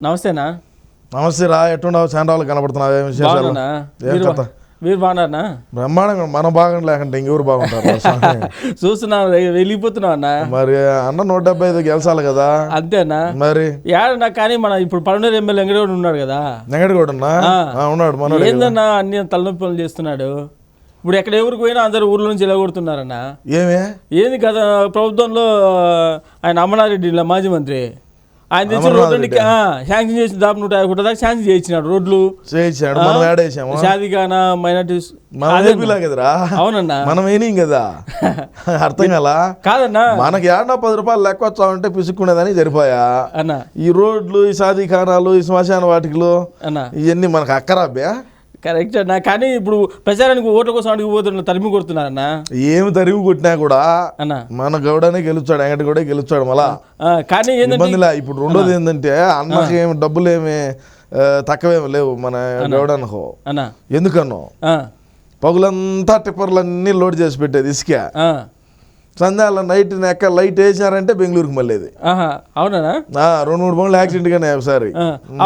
నమస్తేనా? నమస్తే రా ఎట్టుండవు రోజులు కనబడుతున్నావు? ఏం విశేషాలు? ఏం మీరు కథ? మీరు బాగున్నారనా బ్రహ్మాండంగా మన బాగా లేకుంటే ఇంకెవరు బాగుంటారు? చూస్తున్నా వెళ్ళిపోతున్నావు అన్నా? మరి అన్న నూట డెబ్బై ఐదు గెలిచాలి కదా? అంతేనా? మరి? ఏడన్నా కానీ మన ఇప్పుడు పలనూరు ఎమ్మెల్యే వెంకటగౌడ ఉన్నాడు కదా? కూడా. ఆ, ఉన్నాడు మనోడు ఏందన్నా అన్ని తలనొప్పి పనులు చేస్తున్నాడు? ఇప్పుడు ఎక్కడ ఎవరికి పోయినా అందరు ఊర్ల నుంచి ఎలగొడుతున్నారన్నా ఏమే? ఏంది గత ప్రభుత్వంలో ఆయన అమరారెడ్డి ఇలా మాజీ మంత్రి? ఆయన తెచ్చిన రోడ్లన్నీ శాంక్షన్ చేసి దాపు నూట యాభై కోట్ల దాకా శాంక్షన్ చేయించినాడు రోడ్లు. చేయించాడు మనం ఏడేసాము షాదిగానా మైనార్టీస్. కదరా? అవునన్నా. మనం ఏనిం కదా? అర్థం కలా? కాదన్నా. మనకి ఏడన్నా పది రూపాయలు లెక్క వచ్చామంటే పిసుక్కునేదని సరిపోయా? అన్నా. ఈ రోడ్లు ఈ సాధికారాలు ఈ శ్మశాన వాటికలు అన్నా. ఇవన్నీ మనకు అక్కరాబ్యా కరెక్ట్ అన్న. కానీ ఇప్పుడు ప్రచారానికి ఓట్ల కోసం అడిగి పోతున్న తరిమి కొడుతున్నారన్న ఏమి తరిగి కొట్టినా కూడా అన్న. మన గౌడనే గెలుచాడు వెంకట కూడా గెలుచాడు మళ్ళా. కానీ ఏంటంటే ఇబ్బందిలే ఇప్పుడు రెండోది ఏంటంటే అన్నకి ఏమి డబ్బులు ఏమి తక్కువేమి లేవు మన గౌడనకు అన్న. ఎందుకన్నో? పగులంతా టిప్పర్లన్నీ లోడ్ చేసి పెట్టేది ఇసుక. సంధ్యాల నైట్ ఎక్క లైట్ వేసారంటే బెంగళూరుకి మళ్ళీది. ఆహా అవునా రెండు మూడు బండ్లు యాక్సిడెంట్ గానే ఒకసారి.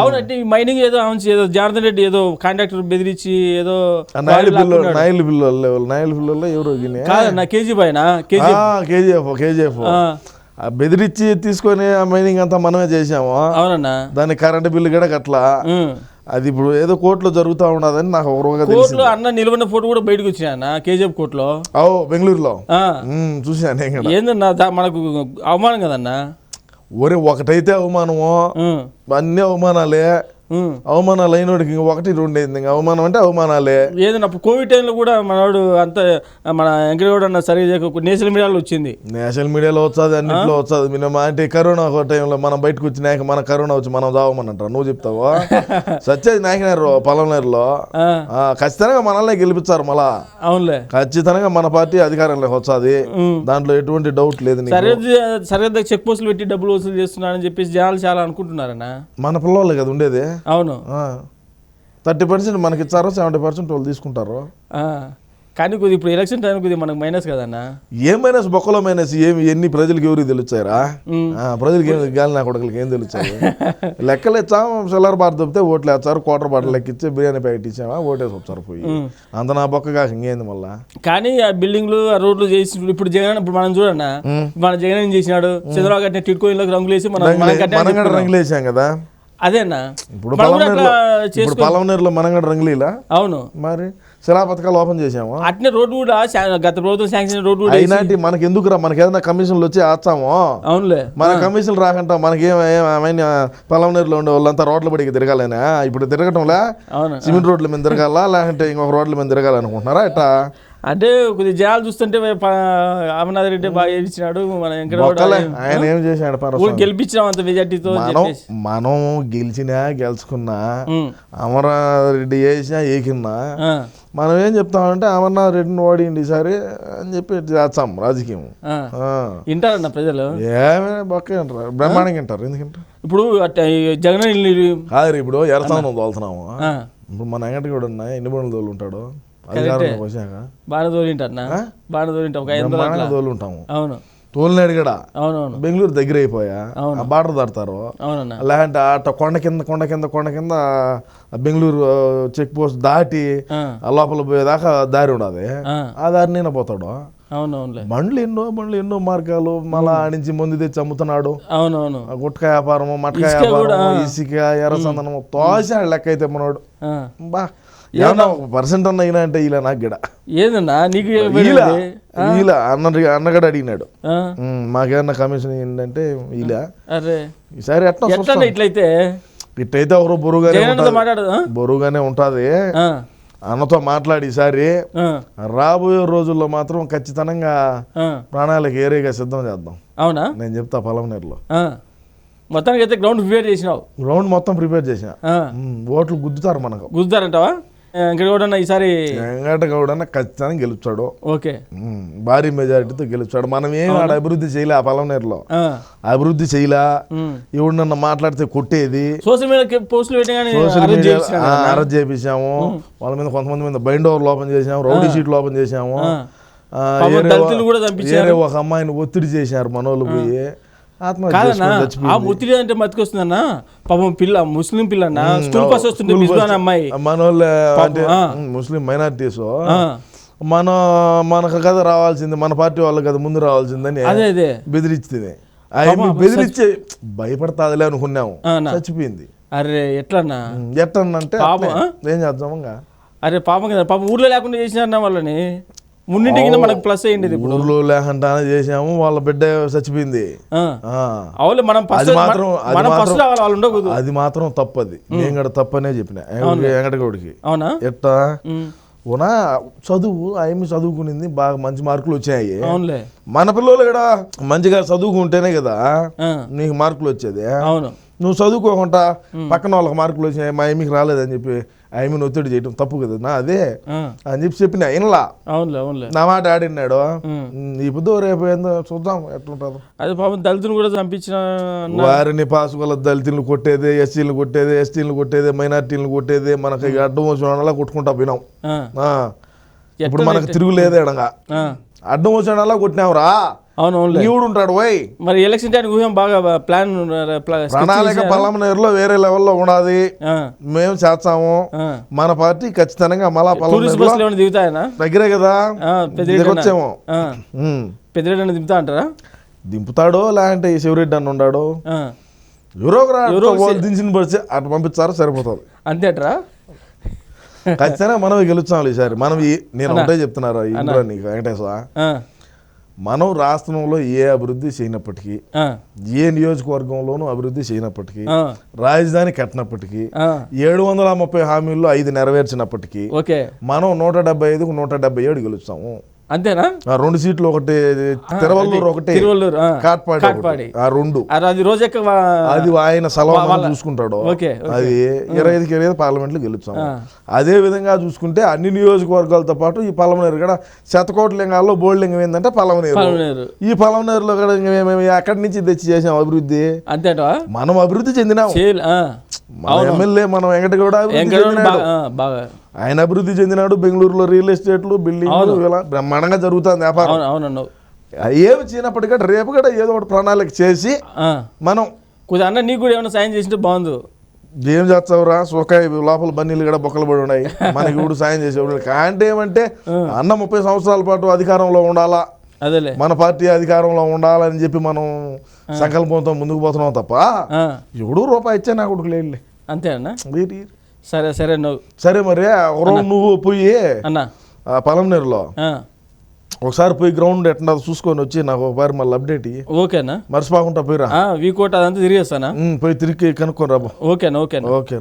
అవునంటే ఈ మైనింగ్ ఏదో అవును ఏదో జనార్దన్ రెడ్డి ఏదో కాంట్రాక్టర్ బెదిరించి ఏదో ఆ నాయలు పిల్లలు నాయలు పిల్లలు నాయలు పిల్లలు ఎవరు? కాదన్న కేజీ పైన కేజీ కేజీఎఫ్ కేజీఎఫ్ బెదిరించి తీసుకొని ఆ మైనింగ్ అంతా మనమే చేసాము అవునన్న. దాని కరెంట్ బిల్లు కూడా కట్లా ఉం. అది ఇప్పుడు ఏదో కోర్టులో జరుగుతూ ఉన్నదని నాకు తెలిసింది. కోర్టులో అన్న నిలబడిన ఫోటో కూడా బయటకు వచ్చినా కేజీఎఫ్ కోర్టులో. ఓ బెంగళూరులో. చూశాను నేను ఏందన్నా మనకు అవమానం కదన్నా? ఒరే ఒకటైతే అవమానము అన్ని అవమానాలే. అవమానాలు అయినోడికి ఇంక ఒకటి రెండు అయింది. ఇంకా అవమానం అంటే అవమానాలే. ఏదైనా అప్పుడు కోవిడ్ టైంలో కూడా మనవాడు అంత మన వెంకటగౌడ అన్న సరిగా చేయక నేషనల్ మీడియాలో వచ్చింది. నేషనల్ మీడియాలో వచ్చాది అన్నింటిలో వచ్చాది. మినిమం అంటే కరోనా ఒక టైంలో మనం బయటకు వచ్చినాక మన కరోనా వచ్చి మనం చావమనంటారు? నువ్వు చెప్తావా? సత్యేది నాయకనేరు పొలంనేరులో ఖచ్చితంగా మనల్ని గెలిపించారు మళ్ళా. అవునులే. ఖచ్చితంగా మన పార్టీ అధికారంలోకి వచ్చాది. దాంట్లో ఎటువంటి డౌట్ లేదు. సరిహద్దు సరిహద్దు చెక్ పోస్టులు పెట్టి డబ్బులు వసూలు చేస్తున్నారని చెప్పేసి జనాలు చాలా అనుకుంటున్నారన్న. మన పిల్లలే కదా ఉండేది. అవును. థర్టీ పర్సెంట్ మనకి ఇచ్చారు సెవెంటీ పర్సెంట్ వాళ్ళు తీసుకుంటారు. కానీ కొద్ది ఇప్పుడు ఎలక్షన్ టైం కొద్దిగా మనకు మైనస్ కదన్న. ఏ మైనస్? బొక్కలో మైనస్ ఏమి? ఎన్ని ప్రజలకు ఎవరికి తెలుస్తారా. ప్రజలకి ఏం గాలి నా కొడుకులకి ఏం తెలుస్తాయి? లెక్కలు ఇచ్చాము సిల్లర్ బార్ దొబ్బితే ఓట్లు వేస్తారు క్వార్టర్ బాటిల్ లెక్కిచ్చి బిర్యానీ ప్యాకెట్ ఇచ్చామా ఓటేసి వచ్చారు పోయి. అంత నా బొక్క కాక ఇంకేంది మళ్ళా? కానీ ఆ బిల్డింగ్లు ఆ రోడ్లు చేసి ఇప్పుడు జగన్ ఇప్పుడు మనం చూడన్న. మన జగన్ ఏం చేసినాడు? చంద్రబాబు కట్టిన టిట్కోయిన్లకు రంగులు వేసి మనం మనం కట్టిన మనం కూడా రంగులు వేసాం కదా. అదేనా? ఇప్పుడు ఇప్పుడు చేసుకో పలమనేరులో మనం కూడా రంగులీలా? అవును. మరి శిలా పథకాలు ఓపెన్ చేసాము అట్నే రోడ్డు కూడా గత ప్రభుత్వం శాంక్షన్ రోడ్డు కూడా అయినాటి మనకి ఎందుకురా? మనకి ఏదైనా కమిషన్లు వచ్చి ఆచాము అవునులే. మన కమిషన్లు రాకంట. మనకి ఏమైనా పలమనేరులో ఉండే వాళ్ళంతా రోడ్ల పడికి తిరగాలేనా? ఇప్పుడు తిరగటంలే? సిమెంట్ రోడ్ల మీద తిరగాలా? లేకుంటే ఇంకొక రోడ్ల మీద తిరగాలనుకుంటున్నారా? ఎట్టా? అంటే కొద్దిగా జనాలు చూస్తుంటే అమర్నాథ్ రెడ్డి బాగా ఏడిచినాడు. మన ఆయన ఏం చేశాడు? గెలిపించినాం అంత మెజార్టీతో మనం గెలిచినా గెలుచుకున్నా ఉం. అమరారెడ్డి వేసినా ఏకిన్నా మనం ఏం చెప్తామంటే అమర్నాథ్ రెడ్డిని ఓడిండి ఈసారి అని చెప్పి చేస్తాం రాజకీయం. వింటారన్న ప్రజలు? ఏమైనా బొక్క అంటారు బ్రహ్మాండంగా వింటారు ఎందుకంటారు ఇప్పుడు జగన్ కాదు ఇప్పుడు ఎరసానం తోలుతున్నాము. ఇప్పుడు మన వెంకట కూడా ఉన్నాయి ఎన్ని బండ్లు తోలు ఉంటాడు అధికారంలోకి వచ్చాక బాగా తోలింటారన్నా బాగా తోలింటాం ఒక ఐదు తోలు ఉంటాము అవును. తోలినాడు కూడా అవునవును. బెంగళూరు దగ్గర అయిపోయా? బార్డర్ దాడతారు అవునన్నా. లేదంటే అట్ట కొండ కింద కొండ కింద కొండ కింద బెంగళూరు చెక్ పోస్ట్ దాటి లోపల పోయేదాకా దారి ఉండదు. ఆ, దారి నేను పోతాడు. అవునవునులే. బండ్లు ఎన్నో బండ్లు ఎన్నో మార్గాలు. మళ్ళా ఆడించి ముందు తెచ్చి అమ్ముతున్నాడు. అవునవును. ఆ గుట్కా వ్యాపారము మట్కా వ్యాపారము ఇసుక ఎర్రసందనము తోసాడు లెక్క అయితే మనోడు. బా ఏమన్నా పర్సెంట్ అన్న అయినా అంటే ఇలా నాకు గిడ. ఏందన్నా? నీకు ఇలా అన్న అన్నగడ అడిగినాడు. మాకేమన్నా కమిషన్ ఏంటంటే ఇలా అరే. ఈసారి ఎట్లా ఇట్లయితే? ఇట్టయితే ఒకరు బరువుగానే? బరువుగానే ఉంటుంది. అన్నతో మాట్లాడి ఈసారి రాబోయే రోజుల్లో మాత్రం ఖచ్చితంగా. ప్రాణాలకు ఏరేగా సిద్ధం చేద్దాం. అవునా? నేను చెప్తా పొలంనేరులో ఆ. మొత్తానికి అయితే గ్రౌండ్ ప్రిపేర్ చేసినావు. గ్రౌండ్ మొత్తం ప్రిపేర్ చేసిన. ఓట్లు గుద్దుతారు మనకు. గుద్దుతారంటావా? ఇక్కడ కూడా ఈసారి వెంకట గౌడన్న ఖచ్చితంగా గెలుస్తాడు. ఓకే. భారీ మెజారిటీతో గెలుస్తాడు. మనం ఏం ఆడ అభివృద్ధి చేయలే ఆ పొలంనేరులో ఆ, అభివృద్ధి చేయలే. ఎవడు నన్ను మాట్లాడితే కొట్టేది. సోషల్ మీడియా పోస్టులు అరెస్ట్ చేపించాము వాళ్ళ మీద కొంతమంది మీద బైండ్ ఓవర్లు ఓపెన్ చేసాము రౌడీ షీట్లు ఓపెన్ చేసాము ఒక- అమ్మాయిని ఒత్తిడి చేశారు మనోళ్ళు పోయి. కాదన్నా ఆ ముత్తిడి అంటే మతికొస్తుందన్నా పాపం పిల్ల ముస్లిం పిల్ల అన్న స్కూల్ పాస్ వస్తుంటే మిస్బాన్ అమ్మాయి. మన వాళ్ళు అంటే ఆ. Um, Muslim minorities? మన మనకు కదా రావాల్సింది మన పార్టీ వాళ్ళు కదా ముందు రావాల్సిందని అదే అదే. బెదిరించింది ఆయన బెదిరించి భయపడతాదిలే అనుకున్నాము. చచ్చిపోయింది. అరే ఎట్లన్నా? పాపం, అట్లే. ఏం చేద్దాం అరే పాపం కదా పాపం ఊర్లో లేకుండా చేసినారన్న వాళ్ళని. మున్నింటి కింద మనకు ప్లస్ అయ్యింది ఇప్పుడు. ఊర్లో లేకుండానే చేసాము వాళ్ళ బిడ్డ చచ్చిపోయింది. అవులే మనం అది మాత్రం మనం ఫస్ట్ రావాలి వాళ్ళు ఉండకూడదు. అది మాత్రం తప్పది. నేను కూడా తప్పనే చెప్పిన. వెంకటగౌడికి. అవునా? ఎట్టా? ఉనా చదువు ఆయమ్మ చదువుకునింది బాగా మంచి మార్కులు వచ్చాయి. మన పిల్లలు కూడా మంచిగా చదువుకుంటేనే కదా నీకు మార్కులు వచ్చేది. అవును. నువ్వు చదువుకోకుండా పక్కన వాళ్ళకి మార్కులు వచ్చినాయి మా ఆయమ్మకి రాలేదని చెప్పి ఆయమ్మని ఒత్తిడి చేయడం తప్పు కదా నా అదే అని చెప్పి చెప్పిన ఇన్లా నా మాట ఆడినాడు. ఈ పొద్దు రేపు ఏందో చూద్దాం ఎట్లుంటుందో. అదే పాపం దళితులు కూడా చంపించిన. వారిని పాసుకొల దళితులను కొట్టేది ఎస్సీలను కొట్టేది ఎస్టీలను కొట్టేది మైనార్టీలను కొట్టేది మనకి అడ్డం వచ్చిన కొట్టుకుంటా పోయినాం. ఇప్పుడు మనకు తిరుగులేదు ఎడంగా ఆ, అడ్డం వచ్చిన కొట్టినావురా. అవును నీవుడు ఉంటాడు పోయి మరి ఎలక్షన్ టైంకి ఊహం బాగా ప్లాన్ ప్రణాళిక? పల్లమనేరులో వేరే లెవెల్లో ఆ, మేము చేస్తాము. మన పార్టీ ఖచ్చితంగా మళ్ళా పల్లమనేరులో దిగుతాయనా? దగ్గరే కదా. ఆ, పెద్దిరెడ్డి. దిగొచ్చేమో దిగుతా అంటారా? దింపుతాడో లేదంటే శివరెడ్డి అని ఉన్నాడు ఎవరో దించిన పరిచి అటు పంపించారో సరిపోతుంది. అంతేట్రా ఖచ్చితంగా మనం గెలుస్తాం ఈసారి. మనం నేను ఒకటే చెప్తున్నారు ఇంద్రా నీకు వెంకటేశ్వర మనం రాష్ట్రంలో ఏ అభివృద్ధి చేయనప్పటికీ ఏ నియోజకవర్గంలోనూ అభివృద్ధి చేయనప్పటికీ రాజధాని కట్టినప్పటికీ ఏడు వందల ముప్పై హామీల్లో ఐదు నెరవేర్చినప్పటికీ మనం నూట డెబ్బై ఐదుకు నూట డెబ్బై ఏడు గెలుస్తాము. అంతేనా? ఆ రెండు సీట్లు ఒకటి తిరువల్లూరు ఒకటి తిరువల్లూరు. కాట్పాడి. ఆ రెండు. అది- అది ఆయన సలహా చూసుకుంటాడు. ఓకే, అది ఇరవై ఐదుకి ఇరవై ఐదు పార్లమెంట్లు గెలుస్తాం. అదే విధంగా చూసుకుంటే అన్ని నియోజకవర్గాలతో పాటు ఈ పలమనేరు కూడా శతకోటి లింగాల్లో బోల్డ్ లింగం ఏంటంటే పలమనేరు. ఈ పలమనేరులో కూడా మేము ఎక్కడి నుంచి తెచ్చి చేసాం అభివృద్ధి? అంతేటా మనం అభివృద్ధి చెందినాం. ఎమ్మెల్యే మనం వెంకటగౌడ ఆయన అభివృద్ధి చెందినాడు బెంగళూరులో రియల్ ఎస్టేట్లు బిల్డింగ్లు ఇలా బ్రహ్మాండంగా జరుగుతుంది వ్యాపారం. అవును అవునన్నావు ఏమి చేయనప్పటికీ రేపు కూడా ఏదో ఒకటి ప్రణాళిక చేసి. మనం కొంచెం అన్న నీకు కూడా ఏమైనా సాయం చేసింటే బాగుంది ఏం చేస్తావురా? సోకాయ లోపల బన్నీలు కూడా బొక్కలు పడి ఉన్నాయి. మనకి ఇప్పుడు సాయం చేసేవాడు. అంటే ఏమంటే అన్న ముప్పై సంవత్సరాల పాటు అధికారంలో ఉండాలా? అదేలే. మన పార్టీ అధికారంలో ఉండాలని చెప్పి మనం సంకల్పంతో ముందుకు పోతున్నాం తప్ప ఎవడు రూపాయి ఇచ్చా నా కొడుకు లేదులే అంతే అన్న. సరే సరే నువ్వు. సరే మరి ఒక రోజు నువ్వు పోయి అన్న. పొలంనేరులో ఒకసారి పోయి గ్రౌండ్ ఎట్లా చూసుకొని వచ్చి నాకు ఒకసారి మళ్ళీ అప్డేట్ ఇయ్యి. ఓకేనా? మర్చిపోకుండా పోయిరా. వీకోట అదంతా తిరిగేస్తానా? పోయి తిరిగి కనుక్కొని రాబో ఓకేనా ఓకేనా? ఓకే